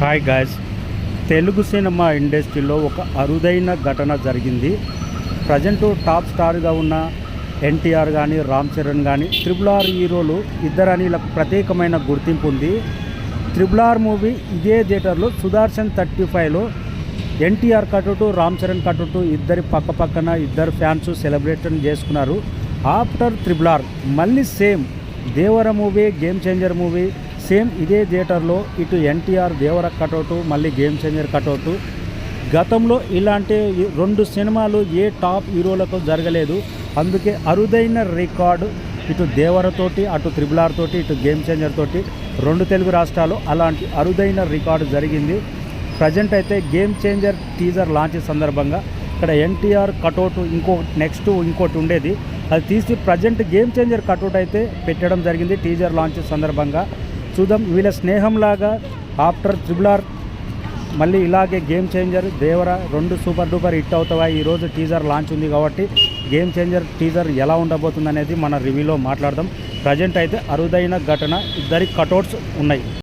Hi guys Telugu cinema ఇండస్ట్రీలో ఒక అరుదైన ఘటన జరిగింది. ప్రజెంట్ టాప్ స్టార్గా ఉన్న ఎన్టీఆర్ కానీ రామ్ చరణ్ కానీ త్రిబుల్ ఆర్ హీరోలు ఇద్దరని ఇలా ప్రత్యేకమైన గుర్తింపు ఉంది. త్రిబుల్ ఆర్ మూవీ ఇదే థియేటర్లో సుదర్శన్ థర్టీ ఫైవ్లో ఎన్టీఆర్ కటుటు రామ్ చరణ్ కటుటు ఇద్దరి పక్క పక్కన ఇద్దరు ఫ్యాన్స్ సెలబ్రేషన్ చేసుకున్నారు. ఆఫ్టర్ త్రిబుల్ ఆర్ మళ్ళీ same Devara movie game changer movie same ఇదే థియేటర్లో ఇటు ఎన్టీఆర్ దేవర కటౌటు మళ్ళీ గేమ్ చేంజర్ కటౌటు. గతంలో ఇలాంటి రెండు సినిమాలు ఏ టాప్ హీరోలకు జరగలేదు. అందుకే అరుదైన రికార్డు ఇటు దేవరతోటి అటు త్రిబుల్ ఆర్ తోటి ఇటు గేమ్ చేంజర్ తోటి రెండు తెలుగు రాష్ట్రాలు అలాంటి అరుదైన రికార్డు జరిగింది. ప్రజెంట్ అయితే గేమ్ చేంజర్ టీజర్ లాంచ్ సందర్భంగా ఇక్కడ ఎన్టీఆర్ కటౌట్ ఇంకో నెక్స్ట్ ఇంకోటి ఉండేది. అది తీసి ప్రజెంట్ గేమ్ చేంజర్ కటౌట్ అయితే పెట్టడం జరిగింది టీజర్ లాంచ్ సందర్భంగా. చూద్దాం. వీళ్ళ స్నేహంలాగా ఆఫ్టర్ త్రిబుల్ ఆర్ మళ్ళీ ఇలాగే గేమ్ చేంజర్ దేవర రెండు సూపర్ డూపర్ హిట్ అవుతావా ఈరోజు టీజర్ లాంచ్ ఉంది కాబట్టి గేమ్ చేంజర్ టీజర్ ఎలా ఉండబోతుంది అనేది మన రివ్యూలో మాట్లాడదాం. ప్రజెంట్ అయితే అరుదైన ఘటన. ఇద్దరి కటౌట్స్ ఉన్నాయి.